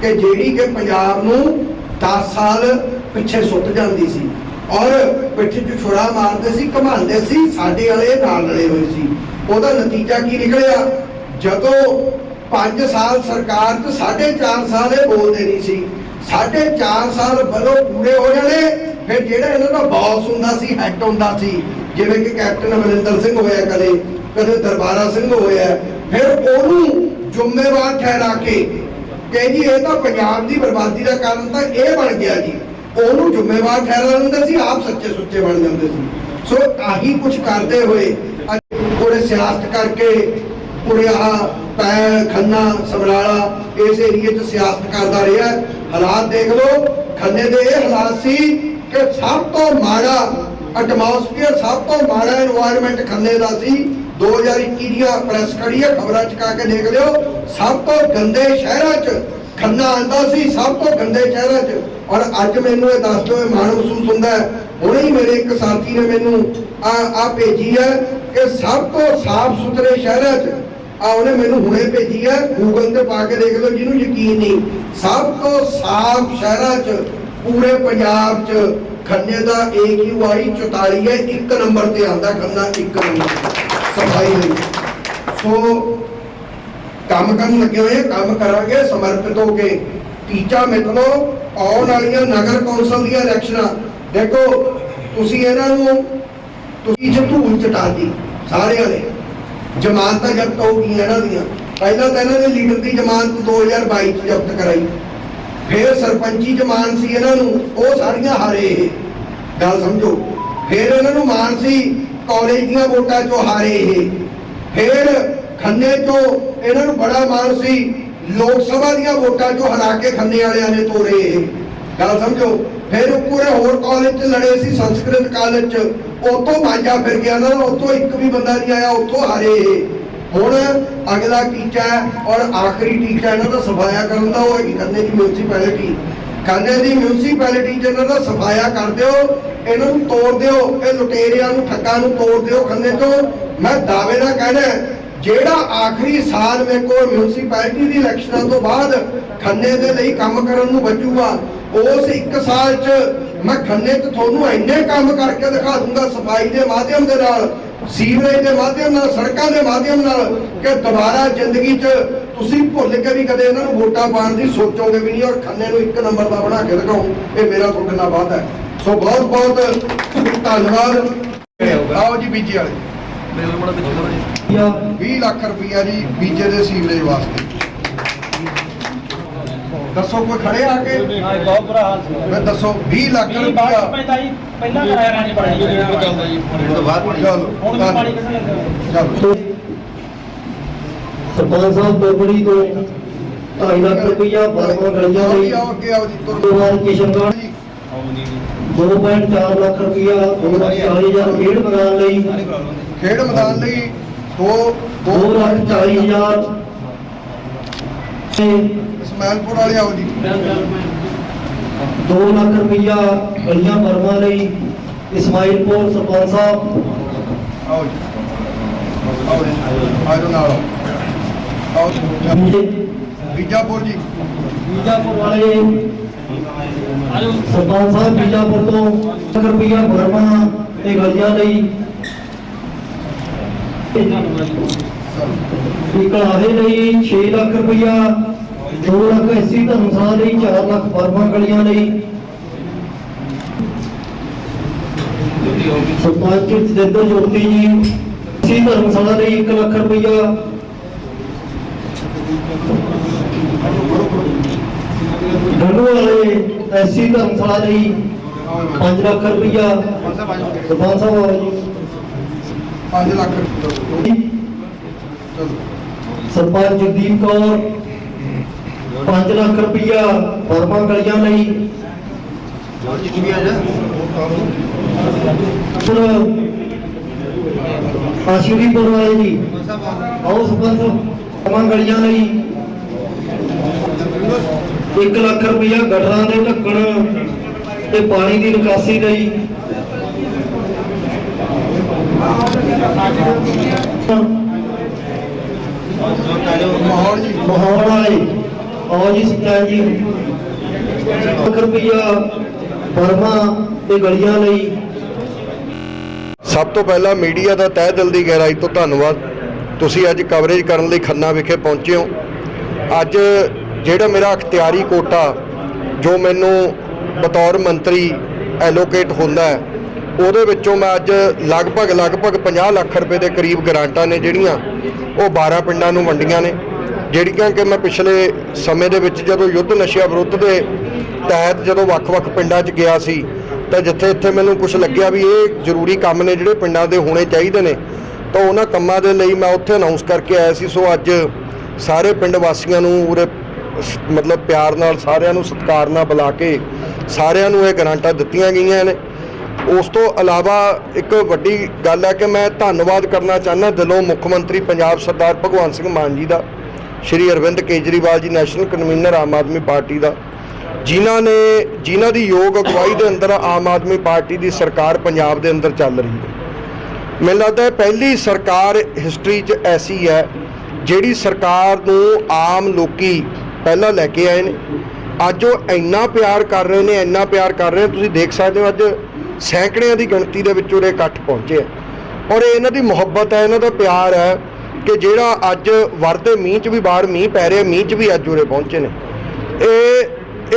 ਕਿ ਜਿਹੜੀ ਕਿ ਪੰਜਾਬ ਨੂੰ 10 ਸਾਲ ਪਿੱਛੇ ਸੁੱਟ ਜਾਂਦੀ ਸੀ। ਔਰ ਪਿੱਠ 'ਚ ਛੁਰਾ ਮਾਰਦੇ ਸੀ, ਘਮਾਉਂਦੇ ਸੀ, ਸਾਡੇ ਵਾਲੇ ਨਾਲ ਲੜੇ ਹੋਏ ਸੀ। ਉਹਦਾ ਨਤੀਜਾ ਕੀ ਨਿਕਲਿਆ? ਜਦੋਂ 5 ਸਾਲ ਸਰਕਾਰ 'ਚ 4.5 ਸਾਲ ਇਹ ਬੋਲਦੇ ਨਹੀਂ ਸੀ। 4.5 ਸਾਲ ਬਰੋ ਪੂਰੇ ਹੋ ਜਾਣੇ, ਫਿਰ ਜਿਹੜਾ ਇਹਨਾਂ ਦਾ ਬੌਸ ਹੁੰਦਾ ਸੀ ਹੈੱਡ ਹੁੰਦਾ ਸੀ, ਜਿਵੇਂ ਕਿ ਕੈਪਟਨ ਅਮਰਿੰਦਰ ਸਿੰਘ ਹੋਇਆ ਕਦੇ ਕਦੇ ਦਰਬਾਰਾ ਸਿੰਘ ਹੋਇਆ, ਫਿਰ ਉਹਨੂੰ ਜ਼ਿੰਮੇਵਾਰ ਠਹਿਰਾ ਕੇ ਕਿ ਜੀ ਇਹ ਤਾਂ ਪੰਜਾਬ ਦੀ ਬਰਬਾਦੀ ਦਾ ਕਾਰਨ ਤਾਂ ਇਹ ਬਣ ਗਿਆ ਜੀ। ਉਹਨੂੰ ਜ਼ਿੰਮੇਵਾਰ ਠਹਿਰਾ ਲੈਂਦੇ ਸੀ, ਆਪ ਸੱਚੇ ਸੁੱਚੇ ਬਣ ਜਾਂਦੇ ਸੀ। ਸੋ ਆਹੀ ਕੁਝ ਕਰਦੇ ਹੋਏ ਅੱਜ ਪੂਰੇ ਸਿਆਸਤ ਕਰਕੇ ਕੁੜਿਆਲਾ ਪੈ ਖੰਨਾ, ਸਮਰਾਲਾ, ਇਸ ਏਰੀਏ 'ਚ ਸਿਆਸਤ ਕਰਦਾ ਰਿਹਾ ਹਾਲਾਤ ਦੇਖ ਲਓ, ਖੰਨੇ ਦੇ ਇਹ ਹਾਲਾਤ ਸੀ ਕਿ ਸਭ ਤੋਂ ਮਾੜਾ ਐਟਮੋਸਫੀਅਰ ਸਭ ਤੋਂ ਮਾੜਾ এনवायरमेंट ਖੰਨੇ ਦਾ ਸੀ। 2021 ਦੀਆਂ ਪ੍ਰੈਸ ਖੜੀ ਹੈ ਖਬਰਾਂ ਚਕਾ ਕੇ ਦੇਖ ਲਿਓ, ਸਭ ਤੋਂ ਗੰਦੇ ਸ਼ਹਿਰਾਂ 'ਚ ਖੰਨਾ ਆਂਦਾ ਸੀ, ਸਭ ਤੋਂ ਗੰਦੇ ਸ਼ਹਿਰਾਂ 'ਚ। ਔਰ ਅੱਜ ਮੈਨੂੰ ਇਹ ਦੱਸਦੇ ਹੋਏ ਮਾਣ ਮਹਿਸੂਸ ਹੁੰਦਾ ਹੁਣੇ ਹੀ ਮੇਰੇ ਇੱਕ ਸਾਥੀ ਨੇ ਮੈਨੂੰ ਆ ਆ ਭੇਜੀ ਹੈ ਕਿ ਸਭ ਤੋਂ ਸਾਫ਼ ਸੁਥਰੇ ਸ਼ਹਿਰਾਂ 'ਚ ਆ ਉਹਨੇ ਮੈਨੂੰ ਹੁਣੇ ਭੇਜੀ ਹੈ ਗੂਗਲ ਤੇ ਪਾ ਕੇ ਦੇਖ ਲਓ, ਜਿਹਨੂੰ ਯਕੀਨ ਨਹੀਂ। ਸਭ ਤੋਂ ਸਾਫ਼ ਸ਼ਹਿਰਾਂ 'ਚ, ਪੂਰੇ ਪੰਜਾਬ 'ਚ, ਖੰਨੇ ਦਾ AQI 44 ਹੈ, ਇੱਕ ਨੰਬਰ ਤੇ ਆਂਦਾ ਖੰਨਾ, ਇੱਕ ਨੰਬਰ ਸਫ਼ਾਈ ਲਈ। ਸੋ, ਕੰਮ ਕਰਨ ਲੱਗੇ ਹੋਏ ਕੰਮ ਕਰਾਂਗੇ, ਸਮਰਪਿਤ ਹੋ ਕੇ। ਟੀਚਾ ਮਿੱਥ ਆਉਣ ਵਾਲੀਆਂ ਨਗਰ ਕੌਂਸਲ ਦੀਆਂ ਇਲੈਕਸ਼ਨਾਂ। ਦੇਖੋ, ਤੁਸੀਂ ਇਹਨਾਂ ਨੂੰ, ਤੁਸੀਂ ਝੂਲ ਚਟਾਤੀ ਸਾਰਿਆਂ ਨੇ। ਜ਼ਮਾਨਤਾਂ ਜ਼ਬਤ ਹੋ ਇਹਨਾਂ ਦੀਆਂ? ਪਹਿਲਾਂ ਤਾਂ ਇਹਨਾਂ ਦੇ ਲੀਡਰ ਦੀ ਜ਼ਮਾਨਤ 2022 ਚ ਜ਼ਬਤ ਕਰਾਈ। ਫਿਰ ਸਰਪੰਚੀ ਜ਼ਮਾਨਤ ਸੀ ਇਹਨਾਂ ਨੂੰ, ਉਹ ਸਾਰੀਆਂ ਹਾਰੇ ਗੱਲ ਸਮਝੋ। ਫਿਰ ਇਹਨਾਂ ਨੂੰ ਮਾਨ ਸੀ, ਕਾਲਜ ਦੀਆਂ ਵੋਟਾਂ ਚੋਂ ਹਾਰੇ ਇਹ। ਫਿਰ ਖੰਨੇ ਚੋਂ ਇਹਨਾਂ ਨੂੰ ਬੜਾ ਮਾਣ ਸੀ, ਲੋਕ ਸਭਾ ਦੀਆਂ ਵੋਟਾਂ ਚੋਂ ਹਰਾ ਕੇ ਖੰਨੇ ਵਾਲਿਆਂ ਨੇ ਤੋਰੇ ਇਹ। ਗੱਲ ਸਮਝੋ। ਫਿਰ ਪੂਰੇ ਹੋਰ ਕਾਲਜ 'ਚ ਲੜੇ ਸੀ, ਸੰਸਕ੍ਰਿਤ ਕਾਲਜ 'ਚ। ਉਤੋਂ ਮਾਂਜਾ ਫਿਰ ਗਿਆ ਨਾ ਉਤੋਂ ਇੱਕ ਵੀ ਬੰਦਾ ਨਹੀਂ ਆਇਆ ਉਤੋਂ ਹਾਰੇ ਹੁਣ ਅਗਲਾ ਟੀਚਾ ਔਰ ਆਖਰੀ ਟੀਚਾ ਇਹਨਾਂ ਦਾ ਸਫਾਇਆ ਕਰਨ ਦਾ, ਉਹ ਹੈਗੀ ਖੰਨੇ ਦੀ ਮਿਊਨਿਸਪੈਲਿਟੀ ਖੰਨੇ ਦੀ ਮਿਊਨਿਸਪੈਲਿਟੀ ਚ ਇਹਨਾਂ ਦਾ ਸਫਾਇਆ ਕਰ ਦਿਓ, ਇਹਨਾਂ ਨੂੰ ਤੋੜ ਦਿਓ, ਇਹ ਲੁਟੇਰਿਆਂ ਨੂੰ, ਠੱਗਾਂ ਨੂੰ ਤੋੜ ਦਿਓ ਖੰਨੇ ਤੋਂ। ਮੈਂ ਦਾਅਵੇ ਨਾਲ ਕਹਿਣਾ ਜਿਹੜਾ ਆਖਰੀ ਸਾਲ ਮੇਰੇ ਕੋਲ ਮਿਊਨਿਸਪੈਲਿਟੀ ਦੀ ਇਲੈਕਸ਼ਨਾਂ ਤੋਂ ਬਾਅਦ ਖੰਨੇ ਦੇ ਲਈ ਕੰਮ ਕਰਨ ਨੂੰ ਬਚੂਗਾ ਉਸ ਇੱਕ ਸਾਲ 'ਚ ਮੈਂ ਖੰਨੇ 'ਚ ਤੁਹਾਨੂੰ ਇੰਨੇ ਕੰਮ ਕਰਕੇ ਦਿਖਾ ਦੂੰਗਾ ਸਫ਼ਾਈ ਦੇ ਮਾਧਿਅਮ ਦੇ ਨਾਲ ਸੀਵਰੇਜ ਦੇ ਮਾਧਿਅਮ ਨਾਲ ਸੜਕਾਂ ਦੇ ਮਾਧਿਅਮ ਨਾਲ ਕਿ ਦੁਬਾਰਾ ਜ਼ਿੰਦਗੀ 'ਚ ਤੁਸੀਂ ਭੁੱਲ ਕੇ ਵੀ ਕਦੇ ਇਹਨਾਂ ਨੂੰ ਵੋਟਾਂ ਪਾਉਣ ਦੀ ਸੋਚੋਗੇ ਵੀ ਨਹੀਂ ਔਰ ਖੰਨੇ ਨੂੰ ਇੱਕ ਨੰਬਰ ਦਾ ਬਣਾ ਕੇ ਦਿਖਾਓ ਇਹ ਮੇਰਾ ਤੁਹਾਡੇ ਨਾਲ ਵਾਅਦਾ ਹੈ। ਸੋ ਬਹੁਤ ਬਹੁਤ ਧੰਨਵਾਦ। ਆਓ ਜੀ ਬੀਜੇ ਵਾਲੇ। 20 ਲੱਖ ਰੁਪਈਆ ਜੀ ਬੀਜੇ ਦੇ ਸੀਵਰੇਜ ਵਾਸਤੇ। ਦੱਸੋ ਕੋਈ ਖੜੇ ਆ ਕੇ? ਬਹੁਤ ਬੁਰਾ ਹਾਲ ਸੀ। ਮੈਂ ਦੱਸੋ 20 ਲੱਖ ਜੀ ਪਹਿਲਾਂ ਕਰਾਇਆ ਪਾਣੀ। ਪਾਣੀ ਚਲੋ ਹੁਣ ਵੀ ਪਾਣੀ ਕਿੱਥੇ ਲੱਗਦਾ ਚਲੋ ਸਰਪੰਚ ਸਾਹਿਬ ਬੋਬੜੀ ਤੋਂ 2.5 ਲੱਖ ਰੁਪਈਆ ਬਰਮਾ ਗਲੀਆਂ ਆਓ ਲਈ ਜੀ, ਆਓ ਅੱਗੇ ਆਓ ਜੀ ਤੁਰ। ਦੋਵਾਂ ਕਿਸ਼ਨਗੜ੍ਹ ਜੀ। 2.4 ਲੱਖ ਰੁਪਈਆ 240,000 ਖੇਡ ਮੈਦਾਨ ਲਈ। ਖੇਡ ਮੈਦਾਨ ਲਈ 2 2 ਲੱਖ 40,000 ਇਸਮਾਇਲਪੁਰ ਵਾਲੇ ਆਓ ਜੀ। 2 ਲੱਖ ਰੁਪਈਆ ਗਲੀਆਂ ਬਰਮਾ ਲਈ ਇਸਮਾਇਲਪੁਰ ਸਰਪੰਚ ਸਾਹਿਬ। ਆਓ ਜੀ। ਆਓ ਨਾਲ। ਆਓ। ਬੀਜਾਪੁਰ ਜੀ। ਬੀਜਾਪੁਰ ਵਾਲੇ ਸਰਪੰਚ ਸਾਹਿਬ ਬੀਜਾਪੁਰ ਤੋਂ ਲੱਖ ਰੁਪਈਆ ਬਰਮਾ ਤੇ ਗਲੀਆਂ ਲਈ। ਇਕਲਾਹੇ ਲਈ 6 ਲੱਖ ਰੁਪਈਆ। 2 ਲੱਖ 80 ਧਰਮਸ਼ਾਲਾ ਲਈ 4 ਲੱਖ ਬਰਮਾ ਗਲੀਆਂ ਲਈ। ਸਰਪੰਚ ਜੋਤੀ ਜੀ ਸੀ ਧਰਮਸ਼ਾਲਾ ਲਈ 1 ਲੱਖ ਰੁਪਈਆ। ਵਾਲੇ ਐਸੀ ਧਰਮਸ਼ਾਲਾ ਲਈ 5 ਲੱਖ ਰੁਪਈਆ। ਸਰਪੰਚ ਸਾਹਿਬ ਆਓ ਜੀ। 5 ਲੱਖ। ਸਰਪੰਚ ਜਗਦੀਪ ਕੌਰ 5 ਲੱਖ ਰੁਪਈਆ ਫਰਮਾ ਗਲੀਆਂ ਲਈ। ਫਿਰ ਆਸ਼ੀਰਵਾਦ ਵਾਲੇ ਜੀ ਆਓ ਸਰਪੰਚ ਫਰਮਾ ਗਲੀਆਂ ਲਈ। 1 ਲੱਖ ਰੁਪਈਆ ਗਟਰਾਂ ਦੇ ਢੱਕਣ ਤੇ ਪਾਣੀ ਦੀ ਨਿਕਾਸੀ ਲਈ। ਮਾਹੌਲ ਜੀ। ਮਾਹੌਲ ਵਾਲੇ ਆਓ ਜੀ ਸੱਚਾ ਜੀ। ਰੁਪਈਆ ਫਰਮਾ ਤੇ ਗਲੀਆਂ ਲਈ। ਸਭ ਤੋਂ ਪਹਿਲਾਂ ਮੀਡੀਆ ਦਾ ਤਹਿ ਦਿਲ ਦੀ ਗਹਿਰਾਈ ਤੋਂ ਧੰਨਵਾਦ। ਤੁਸੀਂ ਅੱਜ ਕਵਰੇਜ ਕਰਨ ਲਈ ਖੰਨਾ ਵਿਖੇ ਪਹੁੰਚੇ ਹੋ। ਅੱਜ ਜਿਹੜਾ ਮੇਰਾ ਅਖਤਿਆਰੀ ਕੋਟਾ, ਜੋ ਮੈਨੂੰ ਬਤੌਰ ਮੰਤਰੀ ਐਲੋਕੇਟ ਹੁੰਦਾ ਹੈ, ਉਹਦੇ ਵਿੱਚੋਂ ਮੈਂ ਅੱਜ ਲਗਭਗ ਲਗਭਗ 50 ਲੱਖ ਰੁਪਏ ਦੇ ਕਰੀਬ ਗ੍ਰਾਂਟਾਂ ਨੇ ਜਿਹੜੀਆਂ, ਉਹ 12 ਪਿੰਡਾਂ ਨੂੰ ਵੰਡੀਆਂ ਨੇ। ਜਿਹੜੀਆਂ ਕਿ ਮੈਂ ਪਿਛਲੇ ਸਮੇਂ ਦੇ ਵਿੱਚ ਜਦੋਂ ਯੁੱਧ ਨਸ਼ਿਆਂ ਵਿਰੁੱਧ ਦੇ ਤਹਿਤ ਜਦੋਂ ਵੱਖ-ਵੱਖ ਪਿੰਡਾਂ 'ਚ ਗਿਆ ਸੀ, ਤਾਂ ਜਿੱਥੇ ਇੱਥੇ ਮੈਨੂੰ ਕੁਝ ਲੱਗਿਆ ਵੀ ਇਹ ਜ਼ਰੂਰੀ ਕੰਮ ਨੇ ਜਿਹੜੇ ਪਿੰਡਾਂ ਦੇ ਹੋਣੇ ਚਾਹੀਦੇ ਨੇ, ਤਾਂ ਉਹਨਾਂ ਕੰਮਾਂ ਦੇ ਲਈ ਮੈਂ ਉੱਥੇ ਅਨਾਉਂਸ ਕਰਕੇ ਆਇਆ ਸੀ। ਸੋ ਅੱਜ ਸਾਰੇ ਪਿੰਡ ਵਾਸੀਆਂ ਨੂੰ ਉਰੇ ਮਤਲਬ ਪਿਆਰ ਨਾਲ ਸਾਰਿਆਂ ਨੂੰ ਸਤਿਕਾਰ ਨਾਲ ਬੁਲਾ ਕੇ ਸਾਰਿਆਂ ਨੂੰ ਇਹ ਗਰਾਂਟਾਂ ਦਿੱਤੀਆਂ ਗਈਆਂ ਨੇ। ਉਸ ਤੋਂ ਇਲਾਵਾ ਇੱਕ ਵੱਡੀ ਗੱਲ ਹੈ ਕਿ ਮੈਂ ਧੰਨਵਾਦ ਕਰਨਾ ਚਾਹੁੰਦਾ ਦਿਲੋਂ ਮੁੱਖ ਮੰਤਰੀ ਪੰਜਾਬ ਸਰਦਾਰ ਭਗਵੰਤ ਸਿੰਘ ਮਾਨ ਜੀ ਦਾ। Shri Arvind Kejriwal ji, national convener Aam Aadmi party ਦਾ। ਜਿਨ੍ਹਾਂ ਨੇ, ਜਿਨ੍ਹਾਂ ਦੀ ਯੋਗ ਅਗਵਾਈ ਦੇ ਅੰਦਰ ਆਮ ਆਦਮੀ ਪਾਰਟੀ ਦੀ ਸਰਕਾਰ ਪੰਜਾਬ ਦੇ ਅੰਦਰ ਚੱਲ ਰਹੀ ਹੈ। ਮੈਨੂੰ ਲੱਗਦਾ ਹੈ ਪਹਿਲੀ ਸਰਕਾਰ ਹਿਸਟਰੀ 'ਚ ਐਸੀ ਹੈ, ਜਿਹੜੀ ਸਰਕਾਰ ਨੂੰ ਆਮ ਲੋਕੀ ਪਹਿਲਾਂ ਲੈ ਕੇ ਆਏ ਨੇ। ਅੱਜ ਉਹ ਇੰਨਾ ਪਿਆਰ ਕਰ ਰਹੇ ਨੇ, ਇੰਨਾ ਪਿਆਰ ਕਰ ਰਹੇ ਤੁਸੀਂ ਦੇਖ ਸਕਦੇ ਹੋ ਅੱਜ ਸੈਂਕੜਿਆਂ ਦੀ ਗਿਣਤੀ ਦੇ ਵਿੱਚ ਉਰੇ ਇਕੱਠ ਪਹੁੰਚੇ ਆ। ਔਰ ਇਹ ਇਹਨਾਂ ਦੀ ਮੁਹੱਬਤ ਹੈ, ਇਹਨਾਂ ਦਾ ਪਿਆਰ ਹੈ। ਕਿ ਜਿਹੜਾ ਅੱਜ ਵਰਦੇ ਮੀਂਹ 'ਚ ਵੀ ਬਾਹਰ ਮੀਂਹ ਪੈ ਰਿਹਾ, ਮੀਂਹ 'ਚ ਵੀ ਅੱਜ ਉਰੇ ਪਹੁੰਚੇ ਨੇ। ਇਹ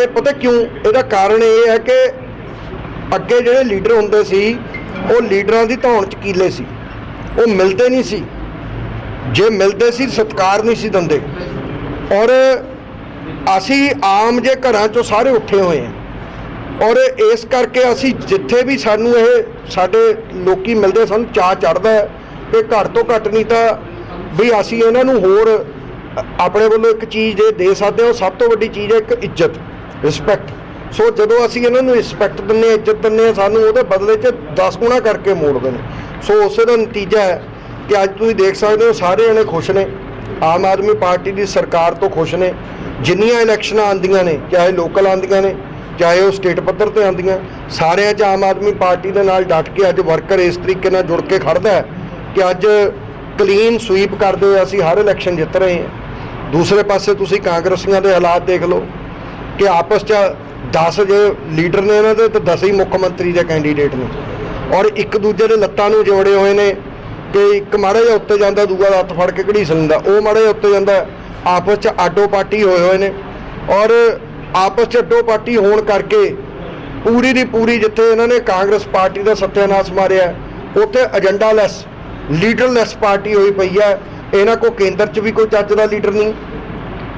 ਇਹ ਪਤਾ ਕਿਉਂ? ਇਹਦਾ ਕਾਰਨ ਇਹ ਹੈ ਕਿ ਅੱਗੇ ਜਿਹੜੇ ਲੀਡਰ ਹੁੰਦੇ ਸੀ, ਉਹ ਲੀਡਰਾਂ ਦੀ ਧੌਣ ਚ ਕੀਲੇ ਸੀ। ਉਹ ਮਿਲਦੇ ਨਹੀਂ ਸੀ। ਜੇ ਮਿਲਦੇ ਸੀ, ਸਤਕਾਰ ਨਹੀਂ ਸੀ ਦਿੰਦੇ। ਔਰ ਅਸੀਂ ਆਮ ਜੇ ਘਰਾਂ ਚੋਂ ਸਾਰੇ ਉੱਠੇ ਹੋਏ ਹਾਂ। ਔਰ ਇਸ ਕਰਕੇ ਅਸੀਂ ਜਿੱਥੇ ਵੀ ਸਾਨੂੰ ਇਹ ਸਾਡੇ ਲੋਕੀ ਮਿਲਦੇ ਸਾਨੂੰ ਚਾਹ ਚੜਦਾ ਹੈ ਕਿ ਘੱਟ ਤੋਂ ਘੱਟ ਨਹੀਂ ਤਾਂ ਵੀ ਅਸੀਂ ਇਹਨਾਂ ਨੂੰ ਹੋਰ ਆਪਣੇ ਵੱਲੋਂ ਇੱਕ ਚੀਜ਼ ਦੇ ਦੇ ਸਕਦੇ ਹਾਂ, ਉਹ ਸਭ ਤੋਂ ਵੱਡੀ ਚੀਜ਼ ਹੈ ਇੱਕ ਇੱਜ਼ਤ ਰਿਸਪੈਕਟ ਸੋ ਜਦੋਂ ਅਸੀਂ ਇਹਨਾਂ ਨੂੰ ਰਿਸਪੈਕਟ ਦਿੰਨੇ ਹਾਂ, ਇੱਜ਼ਤ ਦਿੰਨੇ ਹਾਂ, ਸਾਨੂੰ ਉਹਦੇ ਬਦਲੇ 'ਚ 10 ਗੁਣਾ ਕਰਕੇ ਮੋੜਦੇ ਨੇ। ਸੋ ਉਸੇ ਦਾ ਨਤੀਜਾ ਹੈ ਕਿ ਅੱਜ ਤੁਸੀਂ ਦੇਖ ਸਕਦੇ ਹੋ, ਸਾਰੇ ਜਣੇ ਖੁਸ਼ ਨੇ। ਆਮ ਆਦਮੀ ਪਾਰਟੀ ਦੀ ਸਰਕਾਰ ਤੋਂ ਖੁਸ਼ ਨੇ। ਜਿੰਨੀਆਂ ਇਲੈਕਸ਼ਨਾਂ ਆਉਂਦੀਆਂ ਨੇ, ਚਾਹੇ ਲੋਕਲ ਆਉਂਦੀਆਂ ਨੇ, ਚਾਹੇ ਉਹ ਸਟੇਟ ਪੱਧਰ ਤੇ ਆਉਂਦੀਆਂ, ਸਾਰਿਆਂ 'ਚ ਆਮ ਆਦਮੀ ਪਾਰਟੀ ਦੇ ਨਾਲ ਡਟ ਕੇ ਅੱਜ ਵਰਕਰ ਇਸ ਤਰੀਕੇ ਨਾਲ ਜੁੜ ਕੇ ਖੜਦਾ ਹੈ ਕਿ ਅੱਜ ਕਲੀਨ ਸਵੀਪ ਕਰਦੇ ਹੋਏ ਅਸੀਂ ਹਰ ਇਲੈਕਸ਼ਨ ਜਿੱਤ ਰਹੇ ਹਾਂ। ਦੂਸਰੇ ਪਾਸੇ ਤੁਸੀਂ ਕਾਂਗਰਸੀਆਂ ਦੇ ਹਾਲਾਤ ਦੇਖ ਲਓ ਕਿ ਆਪਸ 'ਚ 10 ਜੇ ਲੀਡਰ ਨੇ ਇਹਨਾਂ ਦੇ ਤੇ 10 ਹੀ ਮੁੱਖ ਮੰਤਰੀ ਦੇ ਕੈਂਡੀਡੇਟ ਨੇ। ਔਰ ਇੱਕ ਦੂਜੇ ਦੇ ਲੱਤਾਂ ਨੂੰ ਜੋੜੇ ਹੋਏ ਨੇ ਕਿ ਇੱਕ ਮਾੜਾ ਜਿਹਾ ਉੱਤੇ ਜਾਂਦਾ, ਦੂਆ ਦਾ ਹੱਥ ਫੜ ਕੇ ਘੜੀਸ ਲੈਂਦਾ। ਉਹ ਮਾੜਾ ਜਿਹਾ ਉੱਤੇ ਜਾਂਦਾ, ਆਪਸ 'ਚ ਆਡੋ ਪਾਟੀ ਹੋਏ ਹੋਏ ਨੇ। ਔਰ ਆਪਸ 'ਚ ਅੱਡੋ ਪਾਟੀ ਹੋਣ ਕਰਕੇ ਪੂਰੀ ਦੀ ਪੂਰੀ ਜਿੱਥੇ ਇਹਨਾਂ ਨੇ ਕਾਂਗਰਸ ਪਾਰਟੀ ਦਾ ਸੱਤਿਆਨਾਸ਼ ਮਾਰਿਆ, ਉੱਥੇ ਏਜੰਡਾ ਲੈਸ ਲੀਡਰਲੈਸ ਪਾਰਟੀ ਹੋਈ ਪਈ ਹੈ। ਇਹਨਾਂ ਕੋ ਕੇਂਦਰ 'ਚ ਵੀ ਕੋਈ ਚੱਜ ਦਾ ਲੀਡਰ ਨਹੀਂ।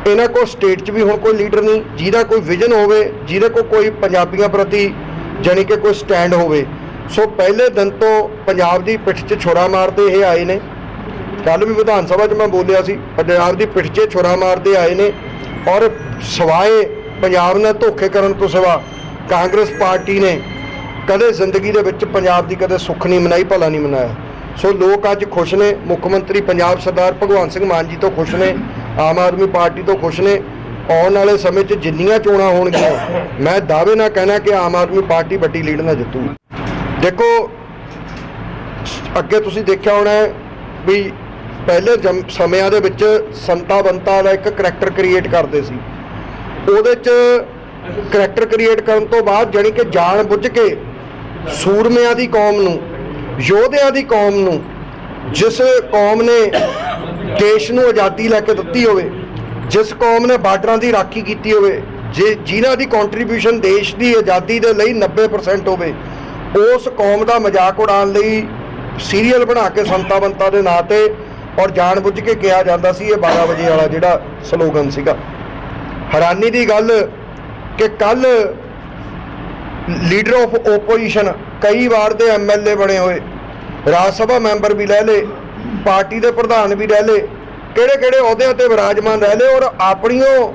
ਇਹਨਾਂ ਕੋਲ ਸਟੇਟ 'ਚ ਵੀ ਹੁਣ ਕੋਈ ਲੀਡਰ ਨਹੀਂ। ਜਿਹਦਾ ਕੋਈ ਵਿਜ਼ਨ ਹੋਵੇ, ਜਿਹਦੇ ਕੋਲ ਕੋਈ ਪੰਜਾਬੀਆਂ ਪ੍ਰਤੀ ਜਾਣੀ ਕਿ ਕੋਈ ਸਟੈਂਡ ਹੋਵੇ। ਸੋ ਪਹਿਲੇ ਦਿਨ ਤੋਂ ਪੰਜਾਬ ਦੀ ਪਿੱਠ 'ਚ ਛੁਰਾ ਮਾਰਦੇ ਇਹ ਆਏ ਨੇ। ਕੱਲ ਵੀ ਵਿਧਾਨ ਸਭਾ 'ਚ ਮੈਂ ਬੋਲਿਆ ਸੀ, ਪੰਜਾਬ ਦੀ ਪਿੱਠ 'ਚ ਛੁਰਾ ਮਾਰਦੇ ਆਏ ਨੇ। ਔਰ ਸਵਾਏ ਪੰਜਾਬ ਨਾਲ ਧੋਖੇ ਕਰਨ ਤੋਂ ਸਿਵਾ ਕਾਂਗਰਸ ਪਾਰਟੀ ਨੇ ਕਦੇ ਜ਼ਿੰਦਗੀ ਦੇ ਵਿੱਚ ਪੰਜਾਬ ਦੀ ਕਦੇ ਸੁੱਖ ਨਹੀਂ ਮਨਾਈ, ਭਲਾ ਨਹੀਂ ਮਨਾਇਆ। ਸੋ ਲੋਕ ਅੱਜ ਖੁਸ਼ ਨੇ। ਮੁੱਖ ਮੰਤਰੀ ਪੰਜਾਬ ਸਰਦਾਰ ਭਗਵੰਤ ਸਿੰਘ ਮਾਨ ਜੀ ਤੋਂ ਖੁਸ਼ ਨੇ। ਆਮ ਆਦਮੀ ਪਾਰਟੀ ਤੋਂ ਖੁਸ਼ ਨੇ। ਆਉਣ ਵਾਲੇ ਸਮੇਂ 'ਚ ਜਿੰਨੀਆਂ ਚੋਣਾਂ ਹੋਣਗੀਆਂ, ਮੈਂ ਦਾਅਵੇ ਨਾਲ ਕਹਿਣਾ ਕਿ ਆਮ ਆਦਮੀ ਪਾਰਟੀ ਵੱਡੀ ਲੀਡ ਨਾਲ ਜਿੱਤੂ ਦੇਖੋ, ਅੱਗੇ ਤੁਸੀਂ ਦੇਖਿਆ ਹੋਣਾ ਵੀ ਪਹਿਲੇ ਜਮ- ਸਮਿਆਂ ਦੇ ਵਿੱਚ ਸੰਤਾ ਬੰਤਾ ਦਾ ਇੱਕ ਕਰੈਕਟਰ ਕ੍ਰੀਏਟ ਕਰਦੇ ਸੀ। ਉਹਦੇ 'ਚ ਕਰੈਕਟਰ ਕ੍ਰੀਏਟ ਕਰਨ ਤੋਂ ਬਾਅਦ ਜਾਣੀ ਕਿ ਜਾਣ ਬੁੱਝ ਕੇ ਸੂਰਮਿਆਂ ਦੀ ਕੌਮ ਨੂੰ ਯੋਧਿਆਂ ਦੀ ਕੌਮ ਨੂੰ, ਜਿਸ ਕੌਮ ਨੇ ਦੇਸ਼ ਨੂੰ ਆਜ਼ਾਦੀ ਲੈ ਕੇ ਦਿੱਤੀ ਹੋਵੇ, ਜਿਸ ਕੌਮ ਨੇ ਬਾਰਡਰਾਂ ਦੀ ਰਾਖੀ ਕੀਤੀ ਹੋਵੇ, ਜੇ ਜਿਨ੍ਹਾਂ ਦੀ ਕੰਟਰੀਬਿਊਸ਼ਨ ਦੇਸ਼ ਦੀ ਆਜ਼ਾਦੀ ਦੇ ਲਈ 90% ਹੋਵੇ, ਉਸ ਕੌਮ ਦਾ ਮਜ਼ਾਕ ਉਡਾਉਣ ਲਈ ਸੀਰੀਅਲ ਬਣਾ ਕੇ ਸੰਤਾ ਬੰਤਾ ਦੇ ਨਾਂ ਤੇ ਔਰ ਜਾਣਬੁੱਝ ਕੇ ਕਿਹਾ ਜਾਂਦਾ ਸੀ, ਇਹ 12 ਵਜੇ ਵਾਲਾ ਜਿਹੜਾ ਸਲੋਗਨ ਸੀਗਾ। ਹੈਰਾਨੀ ਦੀ ਗੱਲ ਕਿ ਕੱਲ ਲੀਡਰ ਆਫ ਓਪੋਜੀਸ਼ਨ ਕਈ ਵਾਰ ਦੇ ਐਮਐਲਏ ਬਣੇ ਹੋਏ। ਰਾਜ ਸਭਾ ਮੈਂਬਰ ਵੀ ਲੈ ਲੇ ਪਾਰਟੀ ਦੇ ਪ੍ਰਧਾਨ ਵੀ ਰਹਿ ਲੇ ਕਿਹੜੇ ਕਿਹੜੇ ਅਹੁਦਿਆਂ ਤੇ ਵਿਰਾਜਮਾਨ ਰਹਿ ਲੇ ਔਰ ਆਪਣੀਓ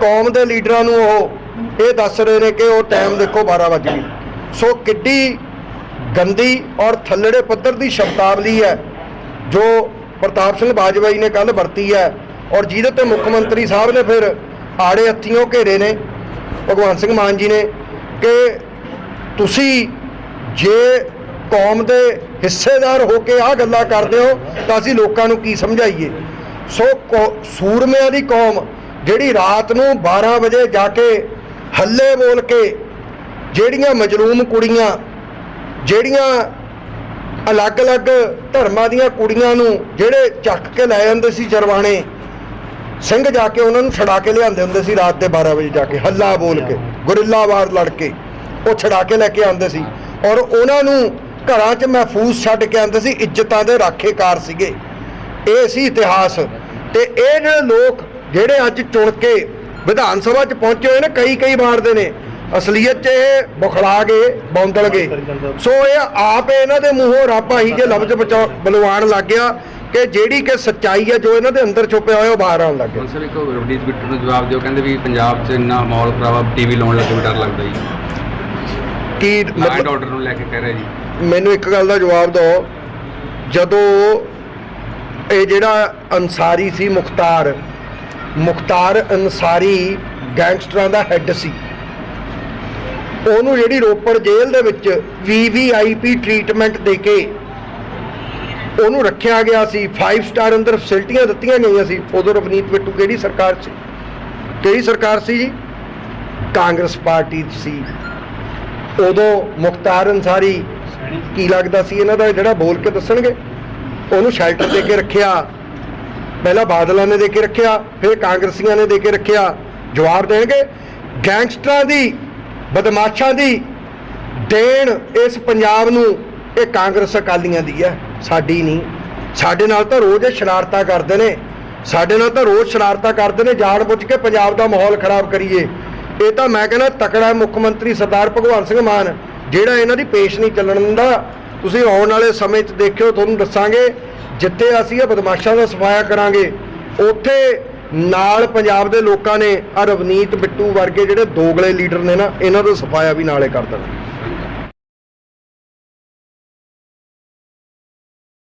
ਕੌਮ ਦੇ ਲੀਡਰਾਂ ਨੂੰ ਉਹ ਇਹ ਦੱਸ ਰਹੇ ਨੇ ਕਿ ਉਹ ਟਾਈਮ ਦੇਖੋ 12 ਵਜੇ ਗਈ ਸੋ ਕਿੱਡੀ ਗੰਦੀ ਔਰ ਥੱਲੜੇ ਪੱਧਰ ਦੀ ਸ਼ਬਦਾਵਲੀ ਹੈ, ਜੋ ਪ੍ਰਤਾਪ ਸਿੰਘ ਬਾਜਵਾ ਜੀ ਨੇ ਕੱਲ ਵਰਤੀ ਹੈ ਔਰ ਜਿਹਦੇ ਤੇ ਮੁੱਖ ਮੰਤਰੀ ਸਾਹਿਬ ਨੇ ਫਿਰ ਆੜੇ ਹੱਥੀਆਂ ਘੇਰੇ ਨੇ ਭਗਵੰਤ ਸਿੰਘ ਮਾਨ ਜੀ ਨੇ ਕਿ ਤੁਸੀਂ ਜੇ ਕੌਮ ਦੇ ਹਿੱਸੇਦਾਰ ਹੋ ਕੇ ਆਹ ਗੱਲਾਂ ਕਰਦੇ ਹੋ, ਤਾਂ ਅਸੀਂ ਲੋਕਾਂ ਨੂੰ ਕੀ ਸਮਝਾਈਏ? ਸੋ ਕੌ- ਸੂਰਮਿਆਂ ਦੀ ਕੌਮ, ਜਿਹੜੀ ਰਾਤ ਨੂੰ 12 ਵਜੇ ਜਾ ਕੇ ਹੱਲੇ ਬੋਲ ਕੇ ਜਿਹੜੀਆਂ ਮਜਲੂਮ ਕੁੜੀਆਂ, ਜਿਹੜੀਆਂ ਅਲੱਗ-ਅਲੱਗ ਧਰਮਾਂ ਦੀਆਂ ਕੁੜੀਆਂ ਨੂੰ ਜਿਹੜੇ ਚੱਕ ਕੇ ਲੈ ਜਾਂਦੇ ਸੀ ਜਰਵਾਣੇ, ਸਿੰਘ ਜਾ ਕੇ ਉਹਨਾਂ ਨੂੰ ਛੜਾ ਕੇ ਲਿਆਉਂਦੇ ਹੁੰਦੇ ਸੀ ਰਾਤ ਦੇ 12 ਵਜੇ ਜਾ ਕੇ, ਹੱਲਾ ਬੋਲ ਕੇ ਗੁਰਿੱਲਾਵਾਰ ਲੜ ਕੇ, ਉਹ ਛਡਾ ਕੇ ਲੈ ਕੇ ਆਉਂਦੇ ਸੀ। ਔਰ ਉਹਨਾਂ ਨੂੰ ਘਰਾਂ 'ਚ ਮਹਿਫੂਜ਼ ਛੱਡ ਕੇ ਆਉਂਦੇ ਸੀ, ਇੱਜ਼ਤਾਂ ਦੇ ਰਾਖੇਕਾਰ ਸੀਗੇ। ਇਹ ਸੀ ਇਤਿਹਾਸ। ਤੇ ਇਹ ਜਿਹੜੇ ਲੋਕ ਜਿਹੜੇ ਅੱਜ ਚੁਣ ਕੇ ਵਿਧਾਨ ਸਭਾ 'ਚ ਪਹੁੰਚੇ ਹੋਏ ਨੇ, ਕਈ ਕਈ ਵਾਰ ਨੇ। ਅਸਲੀਅਤ 'ਚ ਇਹ ਬੁਖਲਾ ਗਏ, ਬੌਂਦਲ ਗਏ। ਸੋ ਇਹ ਆਪ ਇਹਨਾਂ ਦੇ ਮੂੰਹੋਂ ਰੱਬ ਆਹੀ ਜੇ ਲਫ਼ਜ਼ ਬਚਾ ਬਲਵਾਨ ਲੱਗ ਗਿਆ ਕਿ ਜਿਹੜੀ ਕਿ ਸੱਚਾਈ ਹੈ ਜੋ ਇਹਨਾਂ ਦੇ ਅੰਦਰ ਛੁਪਿਆ ਹੋਇਆ, ਉਹ ਬਾਹਰ ਆਉਣ ਲੱਗ ਗਿਆ। ਸਰ, ਇੱਕ ਰਵਨੀਤ ਬਿੱਟੂ ਨੂੰ ਜਵਾਬ ਦਿਓ, ਕਹਿੰਦੇ ਵੀ ਪੰਜਾਬ 'ਚ ਇੰਨਾ ਮਾਹੌਲ ਖਰਾਬ ਟੀਵੀ ਲਾਉਣ ਲੱਗੇ ਡਰ ਲੱਗਦਾ ਜੀ। ਕੀ ਮਤਲਬ ਆਰਡਰ ਨੂੰ ਲੈ ਕੇ ਕਹਿ ਰਹੇ ਜੀ। ਮੈਨੂੰ ਇੱਕ ਗੱਲ ਦਾ ਜਵਾਬ ਦਿਓ। ਜਦੋਂ ਇਹ ਜਿਹੜਾ ਅਨਸਾਰੀ ਸੀ ਮੁਖਤਾਰ ਮੁਖਤਾਰ ਅਨਸਾਰੀ ਗੈਂਗਸਟਰਾਂ ਦਾ ਹੈੱਡ ਸੀ। ਉਹਨੂੰ ਜਿਹੜੀ ਰੋਪੜ ਜੇਲ੍ਹ ਦੇ ਵਿੱਚ ਵੀਵੀਆਈਪੀ ਟ੍ਰੀਟਮੈਂਟ ਦੇ ਕੇ ਉਹਨੂੰ ਰੱਖਿਆ ਗਿਆ ਸੀ। 5 ਸਟਾਰ ਅੰਦਰ ਫੈਸਿਲਿਟੀਆਂ ਦਿੱਤੀਆਂ ਗਈਆਂ ਸੀ। ਉਦੋਂ ਰਵਨੀਤ ਬਿੱਟੂ ਕਿਹੜੀ ਸਰਕਾਰ ਸੀ? ਕਿਹੜੀ ਸਰਕਾਰ ਸੀ ਜੀ? ਕਾਂਗਰਸ ਪਾਰਟੀ ਸੀ। ਉਦੋਂ ਮੁਖਤਾਰ ਅਨਸਾਰੀ ਕੀ ਲੱਗਦਾ ਸੀ ਇਹਨਾਂ ਦਾ ਜਿਹੜਾ ਬੋਲ ਕੇ ਦੱਸਣਗੇ? ਉਹਨੂੰ ਸ਼ੈਲਟਰ ਦੇ ਕੇ ਰੱਖਿਆ, ਪਹਿਲਾਂ ਬਾਦਲਾਂ ਨੇ ਦੇ ਕੇ ਰੱਖਿਆ, ਫਿਰ ਕਾਂਗਰਸੀਆਂ ਨੇ ਦੇ ਕੇ ਰੱਖਿਆ, ਜਵਾਬ ਦੇਣਗੇ? ਗੈਂਗਸਟਰਾਂ ਦੀ, ਬਦਮਾਸ਼ਾਂ ਦੀ ਦੇਣ ਇਸ ਪੰਜਾਬ ਨੂੰ ਇਹ ਕਾਂਗਰਸ ਅਕਾਲੀਆਂ ਦੀ ਹੈ, ਸਾਡੀ ਨਹੀਂ। ਸਾਡੇ ਨਾਲ ਤਾਂ ਰੋਜ਼ ਇਹ ਸ਼ਰਾਰਤਾਂ ਕਰਦੇ ਨੇ। ਸਾਡੇ ਨਾਲ ਤਾਂ ਰੋਜ਼ ਸ਼ਰਾਰਤਾਂ ਕਰਦੇ ਨੇ, ਜਾਣ ਬੁੱਝ ਕੇ ਪੰਜਾਬ ਦਾ ਮਾਹੌਲ ਖਰਾਬ ਕਰੀਏ। ਇਹ ਤਾਂ ਮੈਂ ਕਹਿੰਦਾ ਤਕੜਾ ਮੁੱਖ ਮੰਤਰੀ ਸਰਦਾਰ ਭਗਵੰਤ ਸਿੰਘ ਮਾਨ, ਜਿਹੜਾ ਇਹਨਾਂ ਦੀ ਪੇਸ਼ ਨਹੀਂ ਚੱਲਣ ਦਿੰਦਾ। ਤੁਸੀਂ ਆਉਣ ਵਾਲੇ ਸਮੇਂ 'ਚ ਦੇਖਿਓ, ਤੁਹਾਨੂੰ ਦੱਸਾਂਗੇ, ਜਿੱਥੇ ਅਸੀਂ ਇਹ ਬਦਮਾਸ਼ਾਂ ਦਾ ਸਫਾਇਆ ਕਰਾਂਗੇ, ਉੱਥੇ ਨਾਲ ਪੰਜਾਬ ਦੇ ਲੋਕਾਂ ਨੇ ਆ ਰਵਨੀਤ ਬਿੱਟੂ ਵਰਗੇ ਜਿਹੜੇ ਦੋਗਲੇ ਲੀਡਰ ਨੇ ਨਾ, ਇਹਨਾਂ ਦਾ ਸਫਾਇਆ ਵੀ ਨਾਲੇ ਕਰ ਦੇਣਾ।